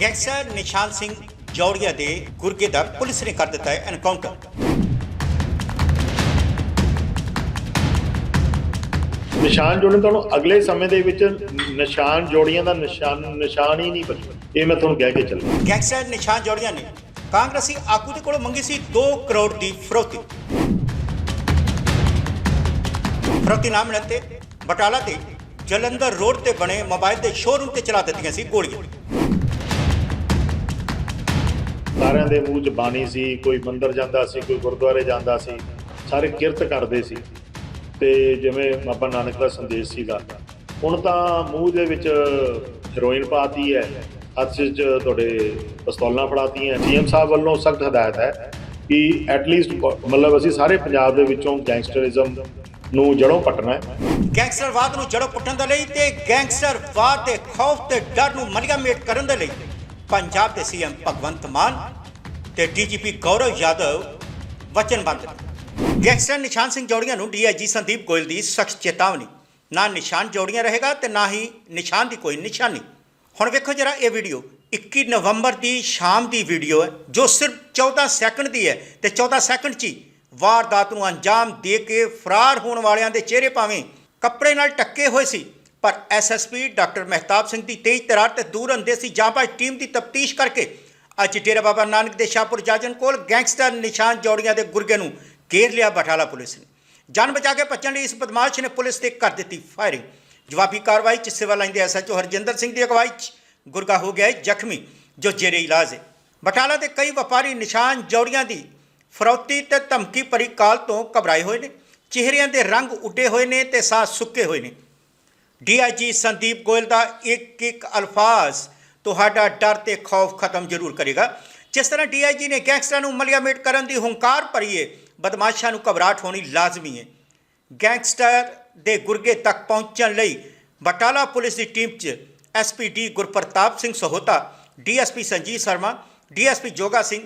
Gangster Nishan Singh ਜੌੜੀਆ ਦੇ ਗੁਰਗੇ ਦਾ police ਨੇ ਕਰ ਦਿੱਤਾ ਹੈ ਐਨਕਾਊਂਟਰ। ਨਿਸ਼ਾਨ ਜੋੜਨ ਤੁਹਾਨੂੰ ਅਗਲੇ ਸਮੇਂ ਦੇ ਵਿੱਚ ਨਿਸ਼ਾਨ ਜੋੜੀਆਂ ਦਾ ਨਿਸ਼ਾਨ ਨਿਸ਼ਾਨ ਹੀ ਨਹੀਂ ਬਚਣਾ ਇਹ ਮੈਂ ਤੁਹਾਨੂੰ ਕਹਿ ਕੇ ਚੱਲਾਂ ਗੈਂਗਸਟਰ ਨਿਸ਼ਾਨ ਜੌੜੀਆ ਨੇ ਕਾਂਗਰਸੀ ਆਗੂ ਦੇ ਕੋਲੋਂ ਮੰਗੀ ਸੀ 2 ਕਰੋੜ ਦੀ ਫਰੋਤੀ। ਫਰੋਤੀ ਨਾ ਮਿਲਣ ਤੇ ਬਟਾਲਾ ਤੇ ਜਲੰਧਰ ਰੋਡ ਤੇ ਬਣੇ ਮੋਬਾਈਲ ਦੇ ਸ਼ੋਰੂਮ ਤੇ ਚਲਾ ਦਿੱਤੀਆਂ ਸੀ ਗੋਲੀਆਂ। ਸਾਰਿਆਂ ਦੇ ਮੂੰਹ 'ਚ ਬਾਣੀ ਸੀ, ਕੋਈ ਮੰਦਰ ਜਾਂਦਾ ਸੀ, ਕੋਈ ਗੁਰਦੁਆਰੇ ਜਾਂਦਾ ਸੀ, ਸਾਰੇ ਕਿਰਤ ਕਰਦੇ ਸੀ। ਤੇ ਜਿਵੇਂ ਬਾਬਾ ਨਾਨਕ ਦਾ ਸੰਦੇਸ਼ ਸੀਗਾ, ਹੁਣ ਤਾਂ ਮੂੰਹ ਦੇ ਵਿੱਚ ਹੈਰੋਇਨ ਪਾਤੀ ਹੈ, ਹੱਥ 'ਚ ਤੁਹਾਡੇ ਪਿਸਤੌਲਾਂ ਫੜਾਤੀਆਂ ਸੀਐਮ ਸਾਹਿਬ ਵੱਲੋਂ ਸਖਤ ਹਦਾਇਤ ਹੈ ਕਿ ਐਟਲੀਸਟ ਮਤਲਬ ਅਸੀਂ ਸਾਰੇ ਪੰਜਾਬ ਦੇ ਵਿੱਚੋਂ ਗੈਂਗਸਟਰਿਜ਼ਮ ਨੂੰ ਜੜੋਂ ਪੱਟਣਾ ਹੈ। ਗੈਂਗਸਟਰਵਾਦ ਨੂੰ ਜੜੋਂ ਪੁੱਟਣ ਦੇ ਲਈ ਤੇ ਗੈਂਗਸਟਰਵਾਦ ਦੇ ਖੌਫ ਤੇ ਡਰ ਨੂੰ ਮਲੀਆਮੇਟ ਕਰਨ ਦੇ ਲਈ ਪੰਜਾਬ ਦੇ ਸੀਐਮ ਭਗਵੰਤ ਮਾਨ ਤੇ ਡੀਜੀਪੀ ਗੌਰਵ ਯਾਦਵ ਵਚਨਬੱਧ ਨੇ। ਗੈਂਗਸਟਰ ਨਿਸ਼ਾਨ ਸਿੰਘ ਜੋੜੀਆਂ ਨੂੰ ਡੀਆਈਜੀ ਸੰਦੀਪ ਗੋਇਲ ਦੀ ਸਖਤ ਚੇਤਾਵਨੀ। ਨਾ ਨਿਸ਼ਾਨ ਜੋੜੀਆਂ ਰਹੇਗਾ ਤੇ ਨਾ ਹੀ ਨਿਸ਼ਾਨ ਦੀ ਕੋਈ ਨਿਸ਼ਾਨੀ। ਹੁਣ ਵੇਖੋ ਜਰਾ ਇਹ ਵੀਡੀਓ। 21 ਨਵੰਬਰ ਦੀ ਸ਼ਾਮ ਦੀ ਵੀਡੀਓ ਹੈ, ਜੋ ਸਿਰਫ 14 ਸੈਕਿੰਡ ਦੀ ਹੈ ਤੇ 14 ਸੈਕਿੰਡ 'ਚ ਹੀ ਵਾਰਦਾਤ ਨੂੰ ਅੰਜਾਮ ਦੇ ਕੇ ਫਰਾਰ ਹੋਣ ਵਾਲਿਆਂ ਦੇ ਚਿਹਰੇ ਭਾਵੇਂ ਕੱਪੜੇ ਨਾਲ ਟੱਕੇ ਹੋਏ ਸੀ ਪਰ ਐਸਐਸਪੀ ਡਾਕਟਰ ਮਹਿਤਾਬ ਸਿੰਘ ਦੀ ਤੇਜ਼ ਤਰਾਰ ਤੇ ਦੂਰ ਅੰਦੇਸੀ ਜਾਂਚ ਟੀਮ ਦੀ ਤਫਤੀਸ਼ ਕਰਕੇ ਅੱਜ ਡੇਰਾ ਬਾਬਾ ਨਾਨਕ ਦੇ ਸ਼ਾਹਪੁਰ ਜਾਜਨ ਕੋਲ ਗੈਂਗਸਟਰ ਨਿਸ਼ਾਨ ਜੋੜੀਆਂ ਦੇ ਗੁਰਗੇ ਨੂੰ ਘੇਰ ਲਿਆ ਬਟਾਲਾ ਪੁਲਿਸ ਨੇ। ਜਾਨ ਬਚਾ ਕੇ ਭੱਜਣ ਲਈ ਇਸ ਬਦਮਾਸ਼ ਨੇ ਪੁਲਿਸ ਤੇ ਕਰ ਦਿੱਤੀ ਫਾਇਰਿੰਗ। ਜਵਾਬੀ ਕਾਰਵਾਈ ਚ ਸਿਵਲ ਲਾਈਨ ਦੇ ਐਸਐਚਓ ਹਰਜਿੰਦਰ ਸਿੰਘ ਦੀ ਅਗਵਾਈ ਚ ਗੁਰਗਾ ਹੋ ਗਿਆ ਜ਼ਖਮੀ, ਜੋ ਜੇਰੇ ਇਲਾਜ ਹੈ। ਬਟਾਲਾ ਦੇ ਕਈ ਵਪਾਰੀ ਨਿਸ਼ਾਨ ਜੋੜੀਆਂ ਦੀ ਫਰੌਤੀ ਤੇ ਧਮਕੀ ਭਰੀ ਕਾਲ ਤੋਂ ਘਬਰਾਏ ਹੋਏ ਨੇ। ਚਿਹਰਿਆਂ ਦੇ ਰੰਗ ਉੱਡੇ ਹੋਏ ਨੇ ਤੇ ਸਾਹ ਸੁੱਕੇ ਹੋਏ ਨੇ। ਡੀਆਈਜੀ ਸੰਦੀਪ ਗੋਇਲ ਦਾ ਇੱਕ ਇੱਕ ਅਲਫਾਜ਼ ਤੁਹਾਡਾ ਡਰ ਤੇ ਖੌਫ ਖਤਮ ਜ਼ਰੂਰ ਕਰੇਗਾ। ਜਿਸ ਤਰ੍ਹਾਂ ਡੀਆਈਜੀ ਨੇ ਗੈਂਗਸਟਰਾਂ ਨੂੰ ਮਲਿਆਮੇਟ ਕਰਨ ਦੀ ਹੰਕਾਰ ਭਰੀ ਹੈ ਬਦਮਾਸ਼ਾਂ ਨੂੰ ਘਬਰਾਹਟ ਹੋਣੀ ਲਾਜ਼ਮੀ ਹੈ ਗੈਂਗਸਟਰ ਦੇ ਗੁਰਗੇ ਤੱਕ ਪਹੁੰਚਣ ਲਈ ਬਟਾਲਾ ਪੁਲਿਸ ਦੀ ਟੀਮ 'ਚ SPD Gurpratap Singh Sahota, DSP Sanjeev Sharma, DSP Joga Singh,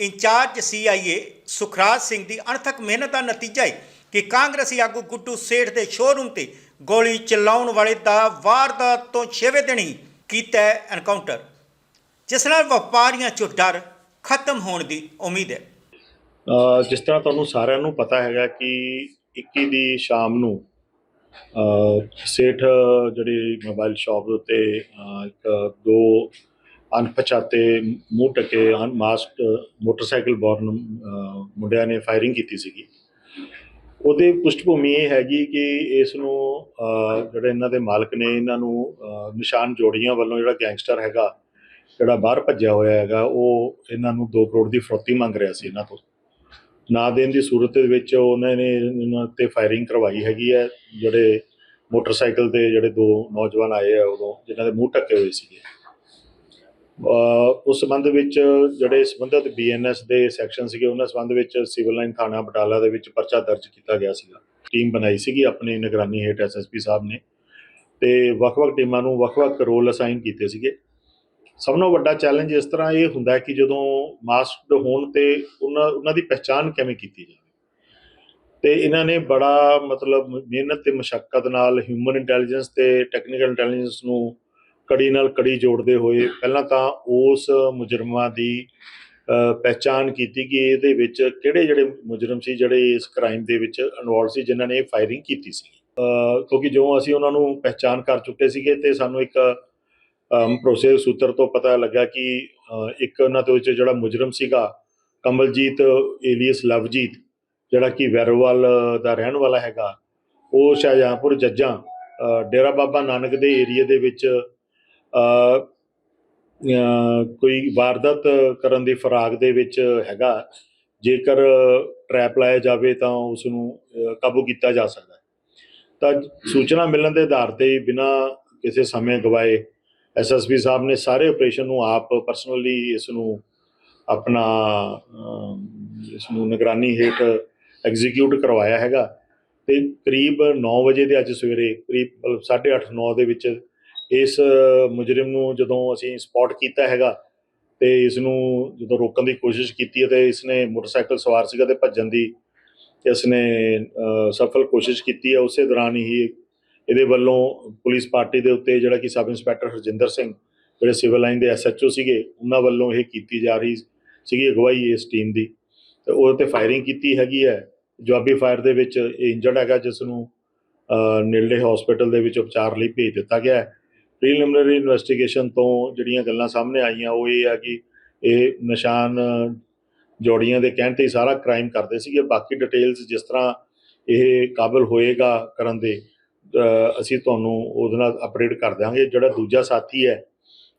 in charge CIA Sukhraj Singh ਦੀ ਅਣਥਕ ਮਿਹਨਤ ਦਾ ਨਤੀਜਾ ਹੈ ਕਿ ਕਾਂਗਰਸੀ ਆਗੂ ਗੁੱਟੂ ਸੇਠ ਦੇ ਸ਼ੋਰੂਮ ਤੇ ਗੋਲੀ ਚਲਾਉਣ ਵਾਲੇ ਦਾ ਵਾਰਦਾਤ ਤੋਂ 6ਵੇਂ ਦਿਨ ਹੀ ਕੀਤਾ ਐਨਕਾਊਂਟਰ ਜਿਸ ਨਾਲ ਵਪਾਰੀਆਂ 'ਚੋਂ ਡਰ ਖਤਮ ਹੋਣ ਦੀ ਉਮੀਦ ਹੈ। ਜਿਸ ਤਰ੍ਹਾਂ ਤੁਹਾਨੂੰ ਸਾਰਿਆਂ ਨੂੰ ਪਤਾ ਹੈਗਾ ਕਿ 21 ਦੀ ਸ਼ਾਮ ਨੂੰ ਸੇਠ ਜਿਹੜੀ ਮੋਬਾਈਲ ਸ਼ਾਪ ਦੇ ਉੱਤੇ ਇੱਕ ਦੋ ਅਣਪਛਾਤੇ ਮੂੰਹ ਟਕੇ ਅਨਮਾਸਕ ਮੋਟਰਸਾਈਕਲ ਬੋਰਨ ਮੁੰਡਿਆਂ ਨੇ ਫਾਇਰਿੰਗ ਕੀਤੀ ਸੀਗੀ। ਉਹਦੇ ਪੁਸ਼ਟਭੂਮੀ ਇਹ ਹੈਗੀ ਕਿ ਇਸ ਨੂੰ ਜਿਹੜੇ ਇਹਨਾਂ ਦੇ ਮਾਲਕ ਨੇ, ਇਹਨਾਂ ਨੂੰ ਨਿਸ਼ਾਨ ਜੋੜੀਆਂ ਵੱਲੋਂ ਜਿਹੜਾ ਗੈਂਗਸਟਰ ਹੈਗਾ, ਜਿਹੜਾ ਬਾਹਰ ਭੱਜਿਆ ਹੋਇਆ ਹੈਗਾ, ਉਹ ਇਹਨਾਂ ਨੂੰ 2 ਕਰੋੜ ਦੀ ਫਰੋਤੀ ਮੰਗ ਰਿਹਾ ਸੀ ਇਹਨਾਂ ਤੋਂ। ਨਾ ਦੇਣ ਦੀ ਸੂਰਤ ਦੇ ਵਿੱਚ ਉਹਨਾਂ ਨੇ ਇਹਨਾਂ ਤੇ ਫਾਇਰਿੰਗ ਕਰਵਾਈ ਹੈਗੀ ਹੈ, ਜਿਹੜੇ ਮੋਟਰਸਾਈਕਲ ਤੇ ਜਿਹੜੇ ਦੋ ਨੌਜਵਾਨ ਆਏ ਆ ਉਦੋਂ, ਜਿਨ੍ਹਾਂ ਦੇ ਮੂੰਹ ਢੱਕੇ ਹੋਏ ਸੀਗੇ। ਉਸ ਸੰਬੰਧ ਵਿੱਚ ਜਿਹੜੇ ਸੰਬੰਧਿਤ ਬੀਐਨਐਸ ਦੇ ਸੈਕਸ਼ਨ ਸੀਗੇ, ਉਹਨਾਂ ਸੰਬੰਧ ਵਿੱਚ ਸਿਵਲ ਲਾਈਨ ਥਾਣਾ ਬਟਾਲਾ ਦੇ ਵਿੱਚ ਪਰਚਾ ਦਰਜ ਕੀਤਾ ਗਿਆ ਸੀਗਾ। ਟੀਮ ਬਣਾਈ ਸੀਗੀ ਆਪਣੀ ਨਿਗਰਾਨੀ ਹੇਠ ਐਸਐਸਪੀ ਸਾਹਿਬ ਨੇ ਤੇ ਵੱਖ-ਵੱਖ ਟੀਮਾਂ ਨੂੰ ਵੱਖ-ਵੱਖ ਰੋਲ ਅਸਾਈਨ ਕੀਤੇ ਸੀਗੇ। ਸਭ ਤੋਂ ਵੱਡਾ ਚੈਲੰਜ ਇਸ ਤਰ੍ਹਾਂ ਇਹ ਹੁੰਦਾ ਕਿ ਜਦੋਂ ਮਾਸਕਡ ਹੋਣ ਤੇ ਉਹਨਾਂ ਉਹਨਾਂ ਦੀ ਪਛਾਣ ਕਿਵੇਂ ਕੀਤੀ ਜਾਵੇ। ਤੇ ਇਹਨਾਂ ਨੇ ਬੜਾ ਮਤਲਬ ਮਿਹਨਤ ਤੇ ਮਸ਼ੱਕਤ ਨਾਲ ਹਿਊਮਨ ਇੰਟੈਲੀਜੈਂਸ ਤੇ ਟੈਕਨੀਕਲ ਇੰਟੈਲੀਜੈਂਸ ਨੂੰ ਕੜੀ ਨਾਲ ਕੜੀ ਜੋੜਦੇ ਹੋਏ ਪਹਿਲਾਂ ਤਾਂ ਉਸ ਮੁਜਰਮਾਂ ਦੀ ਅ, ਪਹਿਚਾਣ ਕੀਤੀ ਕਿ ਇਹਦੇ ਵਿੱਚ ਕਿਹੜੇ ਜਿਹੜੇ ਮੁਜਰਮ ਸੀ ਜਿਹੜੇ ਇਸ ਕ੍ਰਾਈਮ ਦੇ ਵਿੱਚ ਇਨਵੋਲਵ ਸੀ ਜਿਨ੍ਹਾਂ ਨੇ ਫਾਇਰਿੰਗ ਕੀਤੀ ਸੀ। ਕਿਉਂਕਿ ਜਦੋਂ ਅਸੀਂ ਉਹਨਾਂ ਨੂੰ ਪਹਿਚਾਣ ਕਰ ਚੁੱਕੇ ਸੀਗੇ ਤੇ ਸਾਨੂੰ ਇੱਕ ਅਮ ਭਰੋਸੇ ਸੂਤਰ ਤੋਂ ਪਤਾ ਲੱਗਾ ਕਿ ਇੱਕ ਉਹਨਾਂ ਦੇ ਵਿੱਚ ਜਿਹੜਾ ਮੁਜਰਮ ਸੀਗਾ ਕਮਲਜੀਤ ਏਲੀਅਸ ਲਵਜੀਤ ਜਿਹੜਾ ਕਿ ਵੈਰੋਵਾਲ ਦਾ ਰਹਿਣ ਵਾਲਾ ਹੈਗਾ ਉਹ ਸ਼ਾਹਜਹਾਂਪੁਰ ਜੱਜਾਂ ਡੇਰਾ ਬਾਬਾ ਨਾਨਕ ਦੇ ਏਰੀਆ ਦੇ ਵਿੱਚ ਕੋਈ ਵਾਰਦਾਤ ਕਰਨ ਦੀ ਫਰਾਗ ਦੇ ਵਿੱਚ ਹੈਗਾ। ਜੇਕਰ ਟਰੈਪ ਲਾਇਆ ਜਾਵੇ ਤਾਂ ਉਸ ਨੂੰ ਕਾਬੂ ਕੀਤਾ ਜਾ ਸਕਦਾ ਹੈ। ਤਾਂ ਸੂਚਨਾ ਮਿਲਣ ਦੇ ਆਧਾਰ ਤੇ ਬਿਨਾਂ ਕਿਸੇ ਸਮੇਂ ਗਵਾਏ ਐਸਐਸਪੀ ਸਾਹਿਬ ਨੇ ਸਾਰੇ ਆਪਰੇਸ਼ਨ ਨੂੰ ਆਪ ਪਰਸਨਲੀ ਇਸ ਨੂੰ ਆਪਣਾ ਇਸ ਨੂੰ ਨਿਗਰਾਨੀ ਹੇਠ ਐਗਜ਼ੀਕਿਊਟ ਕਰਵਾਇਆ ਹੈਗਾ। ਤੇ ਕਰੀਬ 9 ਵਜੇ ਦੇ ਅੱਜ ਸਵੇਰੇ, ਕਰੀਬ 8:30 9 ਦੇ ਵਿੱਚ ਇਸ ਮੁਜਰਮ ਨੂੰ ਜਦੋਂ ਅਸੀਂ ਸਪੌਟ ਕੀਤਾ ਹੈਗਾ ਤੇ ਇਸ ਨੂੰ ਜਦੋਂ ਰੋਕਣ ਦੀ ਕੋਸ਼ਿਸ਼ ਕੀਤੀ ਹੈ ਤੇ ਇਸ ਨੇ ਮੋਟਰਸਾਈਕਲ ਸਵਾਰ ਸੀਗਾ ਤੇ ਭੱਜਣ ਦੀ ਇਸ ਨੇ ਸਫਲ ਕੋਸ਼ਿਸ਼ ਕੀਤੀ ਹੈ ਉਸੇ ਦੌਰਾਨ ਹੀ ਇਹਦੇ ਵੱਲੋਂ ਪੁਲਿਸ ਪਾਰਟੀ ਦੇ ਉੱਤੇ ਜਿਹੜਾ ਕਿ ਸਬ ਇੰਸਪੈਕਟਰ ਹਰਜਿੰਦਰ ਸਿੰਘ ਜਿਹੜੇ ਸਿਵਲ ਲਾਈਨ ਦੇ ਐਸਐਚਓ ਸੀਗੇ ਉਹਨਾਂ ਵੱਲੋਂ ਇਹ ਕੀਤੀ ਜਾ ਰਹੀ ਸੀਗੀ ਅਗਵਾਈ ਇਸ ਟੀਮ ਦੀ। ਤੇ ਉਹਦੇ ਤੇ ਫਾਇਰਿੰਗ ਕੀਤੀ ਹੈਗੀ ਹੈ। ਜਵਾਬੀ ਫਾਇਰ ਦੇ ਵਿੱਚ ਇਹ ਇੰਜਰਡ ਹੈਗਾ ਜਿਸ ਨੂੰ ਅਹ, ਨੇੜੇ ਹਸਪੀਟਲ ਦੇ ਵਿੱਚ ਉਪਚਾਰ ਲਈ ਭੇਜ ਦਿੱਤਾ ਗਿਆ ਹੈ। ਪ੍ਰੀਲਿਮਿਨਰੀ ਇਨਵੈਸਟੀਗੇਸ਼ਨ ਤੋਂ ਜਿਹੜੀਆਂ ਗੱਲਾਂ ਸਾਹਮਣੇ ਆਈਆਂ, ਉਹ ਇਹ ਆ ਕਿ ਇਹ ਨਿਸ਼ਾਨ ਜੋੜੀਆਂ ਦੇ ਕਹਿਣ ਤੇ ਹੀ ਸਾਰਾ ਕ੍ਰਾਈਮ ਕਰਦੇ ਸੀਗੇ। ਬਾਕੀ ਡਿਟੇਲਸ ਜਿਸ ਤਰ੍ਹਾਂ ਇਹ ਕਾਬਲ ਹੋਏਗਾ ਕਰਨ ਦੇ ਅਸੀਂ ਤੁਹਾਨੂੰ ਉਹਦੇ ਨਾਲ ਅਪਡੇਟ ਕਰ ਦਿਆਂਗੇ। ਜਿਹੜਾ ਦੂਜਾ ਸਾਥੀ ਹੈ,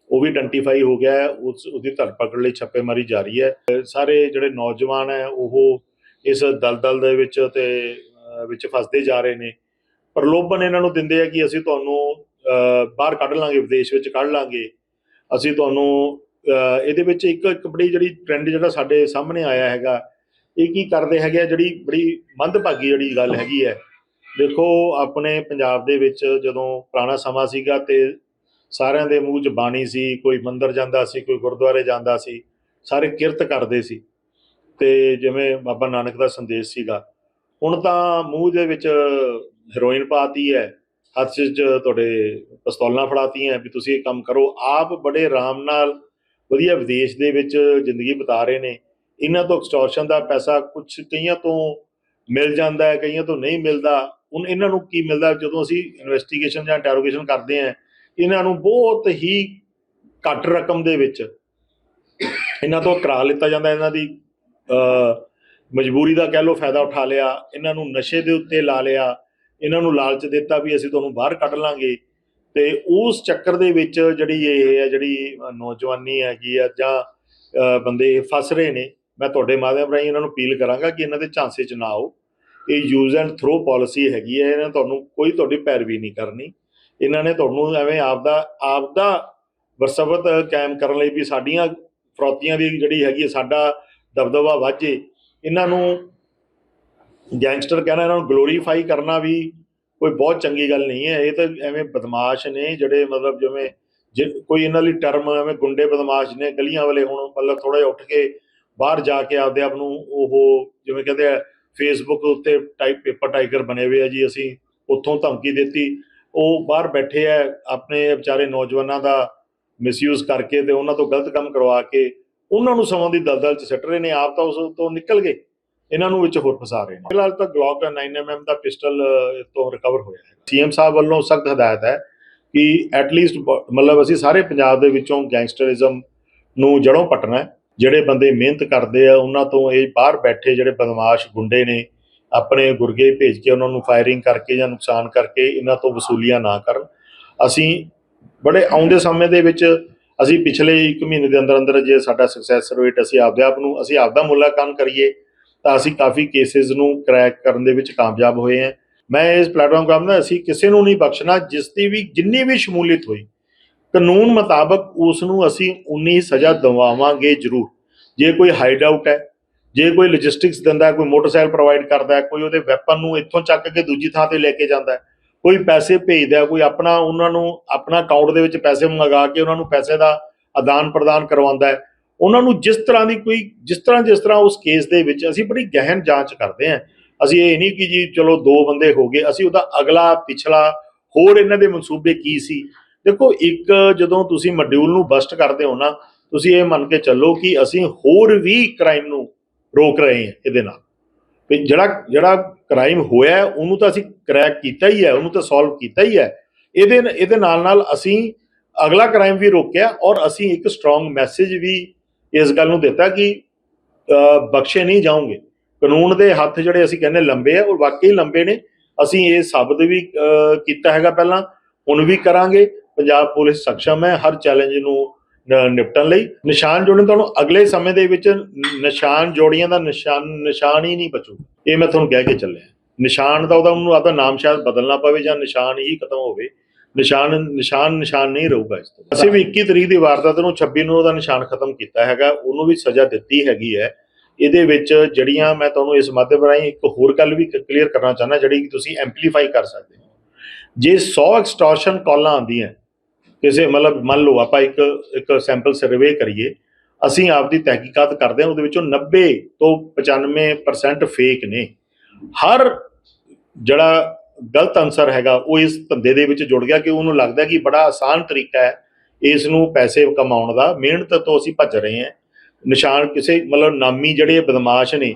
ਉਹ ਵੀ ਆਇਡੈਂਟੀਫਾਈ ਹੋ ਗਿਆ ਹੈ। ਉਸ, ਉਹਦੀ ਧਰਪਕੜ ਲਈ ਛਾਪੇਮਾਰੀ ਜਾਰੀ ਹੈ। ਸਾਰੇ ਜਿਹੜੇ ਨੌਜਵਾਨ ਹੈ, ਉਹ ਇਸ ਦਲਦਲ ਦੇ ਵਿੱਚ ਤੇ ਵਿੱਚ ਫਸਦੇ ਜਾ ਰਹੇ ਨੇ। ਪ੍ਰਲੋਭਨ ਇਹਨਾਂ ਨੂੰ ਦਿੰਦੇ ਆ ਕਿ ਅਸੀਂ ਤੁਹਾਨੂੰ ਬਾਹਰ ਕੱਢ ਲਾਂਗੇ, ਵਿਦੇਸ਼ ਵਿੱਚ ਕੱਢ ਲਾਂਗੇ। ਅਸੀਂ ਤੁਹਾਨੂੰ ਇਹਦੇ ਵਿੱਚ ਇੱਕ ਇੱਕ ਬੜੀ ਜਿਹੜੀ ਟ੍ਰੈਂਡ ਜਿਹੜਾ ਸਾਡੇ ਸਾਹਮਣੇ ਆਇਆ ਹੈਗਾ, ਇਹ ਕੀ ਕਰਦੇ ਹੈਗੇ ਆ, ਜਿਹੜੀ ਬੜੀ ਮੰਦਭਾਗੀ ਜਿਹੜੀ ਗੱਲ ਹੈਗੀ ਹੈ। ਦੇਖੋ, ਆਪਣੇ ਪੰਜਾਬ ਦੇ ਵਿੱਚ ਜਦੋਂ ਪੁਰਾਣਾ ਸਮਾਂ ਸੀਗਾ ਤੇ ਸਾਰਿਆਂ ਦੇ ਮੂੰਹ 'ਚ ਬਾਣੀ ਸੀ, ਕੋਈ ਮੰਦਰ ਜਾਂਦਾ ਸੀ, ਕੋਈ ਗੁਰਦੁਆਰੇ ਜਾਂਦਾ ਸੀ, ਸਾਰੇ ਕਿਰਤ ਕਰਦੇ ਸੀ। ਤੇ ਜਿਵੇਂ ਬਾਬਾ ਨਾਨਕ ਦਾ ਸੰਦੇਸ਼ ਸੀਗਾ, ਹੁਣ ਤਾਂ ਮੂੰਹ ਦੇ ਵਿੱਚ ਹੈਰੋਇਨ ਪਾਤੀ ਹੈ। ਹੱਥ 'ਚ ਤੁਹਾਡੇ ਪਿਸਤੌਲਾਂ ਫੜਾਤੀਆਂ ਵੀ ਤੁਸੀਂ ਇਹ ਕੰਮ ਕਰੋ। ਆਪ ਬੜੇ ਆਰਾਮ ਨਾਲ ਵਧੀਆ ਵਿਦੇਸ਼ ਦੇ ਵਿੱਚ ਜ਼ਿੰਦਗੀ ਬਿਤਾ ਰਹੇ ਨੇ। ਇਹਨਾਂ ਤੋਂ ਐਕਸਟੋਰਸ਼ਨ ਦਾ ਪੈਸਾ ਕੁਝ ਕਈਆਂ ਤੋਂ ਮਿਲ ਜਾਂਦਾ ਹੈ, ਕਈਆਂ ਤੋਂ ਨਹੀਂ ਮਿਲਦਾ। ਹੁਣ ਇਹਨਾਂ ਨੂੰ ਕੀ ਮਿਲਦਾ? ਜਦੋਂ ਅਸੀਂ ਇਨਵੈਸਟੀਗੇਸ਼ਨ ਜਾਂ ਇੰਟਰੋਗੇਸ਼ਨ ਕਰਦੇ ਹਾਂ, ਇਹਨਾਂ ਨੂੰ ਬਹੁਤ ਹੀ ਘੱਟ ਰਕਮ ਦੇ ਵਿੱਚ ਇਹਨਾਂ ਤੋਂ ਕਰਾ ਲਿੱਤਾ ਜਾਂਦਾ। ਇਹਨਾਂ ਦੀ ਮਜਬੂਰੀ ਦਾ ਕਹਿ ਲਓ ਫਾਇਦਾ ਉਠਾ ਲਿਆ। ਇਹਨਾਂ ਨੂੰ ਨਸ਼ੇ ਦੇ ਉੱਤੇ ਲਾ ਲਿਆ। ਇਹਨਾਂ ਨੂੰ ਲਾਲਚ ਦਿੱਤਾ ਵੀ ਅਸੀਂ ਤੁਹਾਨੂੰ ਬਾਹਰ ਕੱਢ ਲਾਂਗੇ। ਤੇ ਉਸ ਚੱਕਰ ਦੇ ਵਿੱਚ ਜਿਹੜੀ ਇਹ ਹੈ, ਜਿਹੜੀ ਨੌਜਵਾਨੀ ਹੈਗੀ ਆ ਜਾਂ ਬੰਦੇ ਫਸ ਰਹੇ ਨੇ, ਮੈਂ ਤੁਹਾਡੇ ਮਾਧਿਅਮ ਰਾਹੀਂ ਇਹਨਾਂ ਨੂੰ ਅਪੀਲ ਕਰਾਂਗਾ ਕਿ ਇਹਨਾਂ ਦੇ ਝਾਂਸੇ 'ਚ ਨਾ ਆਓ। ਇਹ ਯੂਜ਼ ਐਂਡ ਥਰੋ ਪਾਲਿਸੀ ਹੈਗੀ ਹੈ, ਇਹਨਾਂ ਤੁਹਾਨੂੰ ਕੋਈ ਤੁਹਾਡੀ ਪੈਰਵੀ ਨਹੀਂ ਕਰਨੀ। ਇਹਨਾਂ ਨੇ ਤੁਹਾਨੂੰ ਐਵੇਂ ਆਪਦਾ ਆਪਦਾ ਵਰਸਵਤ ਕਾਇਮ ਕਰਨ ਲਈ ਵੀ ਸਾਡੀਆਂ ਫਰੋਤੀਆਂ ਦੀ ਜਿਹੜੀ ਹੈਗੀ ਹੈ ਸਾਡਾ ਦਬਦਬਾ ਵਾਜੇ। ਇਹਨਾਂ ਨੂੰ ਗੈਂਗਸਟਰ ਕਹਿਣਾ ਇਹਨਾਂ ਨੂੰ ਗਲੋਰੀਫਾਈ ਕਰਨਾ ਵੀ ਕੋਈ ਬਹੁਤ ਚੰਗੀ ਗੱਲ ਨਹੀਂ ਹੈ। ਇਹ ਤਾਂ ਐਵੇਂ ਬਦਮਾਸ਼ ਨੇ ਜਿਹੜੇ ਮਤਲਬ ਜਿਵੇਂ ਜੇ ਕੋਈ ਇਹਨਾਂ ਲਈ ਟਰਮ ਐਵੇਂ ਗੁੰਡੇ ਬਦਮਾਸ਼ ਨੇ ਗਲੀਆਂ ਵਾਲੇ ਹੁਣ ਮਤਲਬ ਥੋੜਾ ਜਿਹਾ ਉੱਠ ਕੇ ਬਾਹਰ ਜਾ ਕੇ ਆਪਦੇ ਆਪ ਨੂੰ ਉਹ ਜਿਵੇਂ ਕਹਿੰਦੇ ਆ ਫੇਸਬੁੱਕ ਉੱਤੇ ਟਾਈਪ ਪੇਪਰ ਟਾਈਗਰ ਬਣੇ ਹੋਏ ਆ ਜੀ ਅਸੀਂ, ਉੱਥੋਂ ਧਮਕੀ ਦਿੱਤੀ। ਉਹ ਬਾਹਰ ਬੈਠੇ ਆ ਆਪਣੇ ਵਿਚਾਰੇ ਨੌਜਵਾਨਾਂ ਦਾ ਮਿਸਯੂਜ਼ ਕਰਕੇ ਤੇ ਉਹਨਾਂ ਤੋਂ ਗਲਤ ਕੰਮ ਕਰਵਾ ਕੇ ਉਹਨਾਂ ਨੂੰ ਸਮਾਂ ਦੀ ਦਲਦਲ ਚ ਸਿੱਟ ਰਹੇ ਨੇ। ਆਪ ਤਾਂ ਉਸ ਤੋਂ ਨਿਕਲ ਗਏ। ਇਹਨਾਂ ਨੂੰ ਵਿੱਚ ਹੋਰ ਫਸਾ ਰਹੇ ਨੇ। ਫਿਲਹਾਲ ਤਾਂ ਗਲੌਕ 9mm ਦਾ ਪਿਸਟਲ ਤੋਂ ਰਿਕਵਰ ਹੋਇਆ ਹੈ। ਸੀਐਮ ਸਾਹਿਬ ਵੱਲੋਂ ਸਖਤ ਹਦਾਇਤ ਹੈ ਕਿ ਐਟਲੀਸਟ ਮਤਲਬ ਅਸੀਂ ਸਾਰੇ ਪੰਜਾਬ ਦੇ ਵਿੱਚੋਂ ਗੈਂਗਸਟਰਿਜ਼ਮ ਨੂੰ ਜੜੋਂ ਪਟਣਾ ਹੈ। ਜਿਹੜੇ ਬੰਦੇ ਮਿਹਨਤ ਕਰਦੇ ਆ, ਉਹਨਾਂ ਤੋਂ ਇਹ ਬਾਹਰ ਬੈਠੇ ਜਿਹੜੇ ਬਦਮਾਸ਼ ਗੁੰਡੇ ਨੇ, ਆਪਣੇ ਗੁਰਗੇ ਭੇਜ ਕੇ ਉਹਨਾਂ ਨੂੰ ਫਾਇਰਿੰਗ ਕਰਕੇ ਜਾਂ ਨੁਕਸਾਨ ਕਰਕੇ ਇਹਨਾਂ ਤੋਂ ਵਸੂਲੀਆਂ ਨਾ ਕਰਨ। ਅਸੀਂ ਬੜੇ ਆਉਂਦੇ ਸਮੇਂ ਦੇ ਵਿੱਚ ਅਸੀਂ ਪਿਛਲੇ 1 ਮਹੀਨੇ ਦੇ ਅੰਦਰ ਅੰਦਰ ਜੇ ਸਾਡਾ ਸਕਸੈਸ ਰੇਟ ਅਸੀਂ ਆਪਦੇ ਆਪ ਨੂੰ, ਅਸੀਂ ਆਪਦਾ ਮੁੱਲਾਂਕਣ ਕਰੀਏ ਤਾਂ ਅਸੀਂ ਕਾਫੀ ਕੇਸਿਸ ਨੂੰ ਕ੍ਰੈਕ ਕਰਨ ਦੇ ਵਿੱਚ ਕਾਮਯਾਬ ਹੋਏ ਹਾਂ। ਮੈਂ ਇਸ ਪਲੇਟਫਾਰਮ ਦਾ ਅਸੀਂ ਕਿਸੇ ਨੂੰ ਨਹੀਂ ਬਖਸ਼ਣਾ, ਜਿਸ ਦੀ ਵੀ ਜਿੰਨੀ ਵੀ ਸ਼ਮੂਲੀਅਤ ਹੋਈ, ਕਾਨੂੰਨ ਮੁਤਾਬਕ ਉਸ ਨੂੰ ਅਸੀਂ ਉਨੀ ਸਜ਼ਾ ਦਿਵਾਵਾਂਗੇ ਜ਼ਰੂਰ। ਜੇ ਕੋਈ ਹਾਈਡ ਆਊਟ ਹੈ, ਜੇ ਕੋਈ ਲੌਜਿਸਟਿਕਸ ਦਿੰਦਾ, ਕੋਈ ਮੋਟਰਸਾਈਕਲ ਪ੍ਰੋਵਾਈਡ ਕਰਦਾ, ਕੋਈ ਉਹਦੇ ਵੈਪਨ ਨੂੰ ਇੱਥੋਂ ਚੱਕ ਕੇ ਦੂਜੀ ਥਾਂ ਤੇ ਲੈ ਕੇ ਜਾਂਦਾ ਕੋਈ ਪੈਸੇ ਭੇਜਦਾ, ਕੋਈ ਆਪਣਾ ਉਹਨਾਂ ਨੂੰ, ਆਪਣਾ ਅਕਾਊਂਟ ਦੇ ਵਿੱਚ ਪੈਸੇ ਮੰਗਾ ਕੇ ਉਹਨਾਂ ਨੂੰ ਪੈਸੇ ਦਾ ਆਦਾਨ ਪ੍ਰਦਾਨ ਕਰਵਾਉਂਦਾ ਹੈ ਉਹਨਾਂ ਨੂੰ ਜਿਸ ਤਰ੍ਹਾਂ ਦੀ ਕੋਈ, ਜਿਸ ਤਰ੍ਹਾਂ ਜਿਸ ਤਰ੍ਹਾਂ ਉਸ ਕੇਸ ਦੇ ਵਿੱਚ ਅਸੀਂ ਬੜੀ ਗਹਿਨ ਜਾਂਚ ਕਰਦੇ ਹਾਂ। ਅਸੀਂ ਇਹ ਨਹੀਂ ਕਿ ਜੀ ਚਲੋ ਦੋ ਬੰਦੇ ਹੋ ਗਏ, ਅਸੀਂ ਉਹਦਾ ਅਗਲਾ, ਪਿਛਲਾ, ਹੋਰ ਇਹਨਾਂ ਦੇ ਮਨਸੂਬੇ ਕੀ ਸੀ? ਦੇਖੋ, ਇੱਕ ਜਦੋਂ ਤੁਸੀਂ ਮੋਡਿਊਲ ਨੂੰ ਬਸਟ ਕਰਦੇ ਹੋ ਨਾ, ਤੁਸੀਂ ਇਹ ਮੰਨ ਕੇ ਚੱਲੋ ਕਿ ਅਸੀਂ ਹੋਰ ਵੀ ਕ੍ਰਾਈਮ ਨੂੰ ਰੋਕ ਰਹੇ ਹਾਂ ਇਹਦੇ ਨਾਲ। ਵੀ ਜਿਹੜਾ ਜਿਹੜਾ ਕ੍ਰਾਈਮ ਹੋਇਆ ਉਹਨੂੰ ਤਾਂ ਅਸੀਂ ਕ੍ਰੈਕ ਕੀਤਾ ਹੀ ਹੈ, ਉਹਨੂੰ ਤਾਂ ਸੋਲਵ ਕੀਤਾ ਹੀ ਹੈ। ਇਹਦੇ ਇਹਦੇ ਨਾਲ ਨਾਲ ਅਸੀਂ ਅਗਲਾ ਕ੍ਰਾਈਮ ਵੀ ਰੋਕਿਆ ਔਰ ਅਸੀਂ ਇੱਕ ਸਟਰੋਂਗ ਮੈਸੇਜ ਵੀ ਇਸ ਗੱਲ ਨੂੰ ਦਿੱਤਾ ਕਿ ਬਖਸ਼ੇ ਨਹੀਂ ਜਾਓਗੇ। ਕਾਨੂੰਨ ਦੇ ਹੱਥ ਜਿਹੜੇ ਅਸੀਂ ਕਹਿੰਦੇ ਲੰਬੇ ਆ, ਉਹ ਵਾਕਈ ਲੰਬੇ ਨੇ। ਅਸੀਂ ਇਹ ਸਾਬਤ ਵੀ ਕੀਤਾ ਹੈਗਾ ਪਹਿਲਾਂ। ਹੁਣ ਵੀ ਕਰਾਂਗੇ। ਪੰਜਾਬ ਪੁਲਿਸ ਸક્ષਮ ਹੈ ਹਰ ਚੈਲੰਜ ਨੂੰ ਨਿਪਟਣ ਲਈ। ਨਿਸ਼ਾਨ ਜੋੜਨ ਤੁਹਾਨੂੰ ਅਗਲੇ ਸਮੇਂ ਦੇ ਵਿੱਚ ਨਿਸ਼ਾਨ ਜੋੜੀਆਂ ਦਾ ਨਿਸ਼ਾਨ ਨਿਸ਼ਾਨ ਹੀ ਨਹੀਂ ਬਚੂ। ਇਹ ਮੈਂ ਤੁਹਾਨੂੰ ਕਹਿ ਕੇ ਚੱਲਿਆ। ਨਿਸ਼ਾਨ ਦਾ ਉਹਦਾ ਉਹਨੂੰ ਆਪਦਾ ਨਾਮ ਸ਼ਾਇਦ ਬਦਲਣਾ ਪਵੇ ਜਾਂ ਨਿਸ਼ਾਨ ਹੀ ਖਤਮ ਹੋਵੇ। ਨਿਸ਼ਾਨ ਨਿਸ਼ਾਨ ਨਿਸ਼ਾਨ ਨਹੀਂ ਰਹੂਗਾ ਇਸ ਤੋਂ। ਅਸੀਂ ਵੀ 21 ਤਰੀਕ ਦੀ ਵਾਰਦਾਤ ਨੂੰ 26 ਨੂੰ ਉਹਦਾ ਨਿਸ਼ਾਨ ਖਤਮ ਕੀਤਾ ਹੈਗਾ, ਉਹਨੂੰ ਵੀ ਸਜ਼ਾ ਦਿੱਤੀ ਹੈਗੀ ਹੈ। ਇਹਦੇ ਵਿੱਚ ਜਿਹੜੀਆਂ ਮੈਂ ਤੁਹਾਨੂੰ ਇਸ ਮਾਧਿਅਮ ਰਾਹੀਂ ਇੱਕ ਹੋਰ ਗੱਲ ਵੀ ਕਲੀਅਰ ਕਰਨਾ ਚਾਹੁੰਦਾ, ਜਿਹੜੀ ਕਿ ਤੁਸੀਂ ਐਂਪਲੀਫਾਈ ਕਰ ਸਕਦੇ ਹੋ। ਜੇ 100 ਐਕਸਟੋਰਸ਼ਨ ਕਾਲਾਂ ਆਉਂਦੀਆਂ, ਕਿਸੇ ਮਤਲਬ ਮੰਨ ਲਓ ਆਪਾਂ ਇੱਕ ਇੱਕ ਸੈਂਪਲ ਸਰਵੇ ਕਰੀਏ, ਅਸੀਂ ਆਪਦੀ ਤਹਿਕੀਕਾਤ ਕਰਦੇ ਹਾਂ, ਉਹਦੇ ਵਿੱਚੋਂ 90 ਤੋਂ 95% ਫੇਕ ਨੇ। ਹਰ ਜਿਹੜਾ ਗਲਤ ਅਨਸਰ ਹੈਗਾ, ਉਹ ਇਸ ਧੰਦੇ ਦੇ ਵਿੱਚ ਜੁੜ ਗਿਆ ਕਿ ਉਹਨੂੰ ਲੱਗਦਾ ਕਿ ਬੜਾ ਆਸਾਨ ਤਰੀਕਾ ਹੈ ਇਸ ਨੂੰ ਪੈਸੇ ਕਮਾਉਣ ਦਾ, ਮਿਹਨਤ ਤੋਂ ਅਸੀਂ ਭੱਜ ਰਹੇ ਹਾਂ। ਨਿਸ਼ਾਨ ਕਿਸੇ, ਮਤਲਬ ਨਾਮੀ ਜਿਹੜੇ ਬਦਮਾਸ਼ ਨੇ,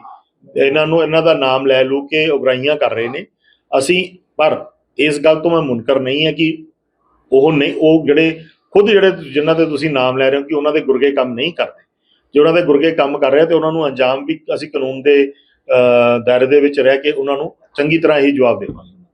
ਇਹਨਾਂ ਨੂੰ, ਇਹਨਾਂ ਦਾ ਨਾਮ ਲੈ ਲੂ ਕੇ ਉਗਰਾਈਆਂ ਕਰ ਰਹੇ ਨੇ। ਅਸੀਂ, ਪਰ ਇਸ ਗੱਲ ਤੋਂ ਮੈਂ ਮੁਨਕਰ ਨਹੀਂ ਹੈ ਕਿ ਉਹ ਨਹੀਂ, ਉਹ ਜਿਹੜੇ, ਖੁਦ ਜਿਹੜੇ ਜਿਨ੍ਹਾਂ ਦੇ ਤੁਸੀਂ ਨਾਮ ਲੈ ਰਹੇ ਹੋ ਕਿ ਉਹਨਾਂ ਦੇ ਗੁਰਗੇ ਕੰਮ ਨਹੀਂ ਕਰਦੇ ਜੇ ਉਹਨਾਂ ਦੇ ਗੁਰਗੇ ਕੰਮ ਕਰ ਰਹੇ ਆ ਤੇ ਉਹਨਾਂ ਨੂੰ ਅੰਜਾਮ ਵੀ ਅਸੀਂ ਕਾਨੂੰਨ ਦੇ ਦਾਇਰੇ ਦੇ ਵਿੱਚ ਰਹਿ ਕੇ ਉਹਨਾਂ ਨੂੰ ਚੰਗੀ ਤਰ੍ਹਾਂ ਹੀ ਜਵਾਬ ਦੇਵਾਂਗੇ।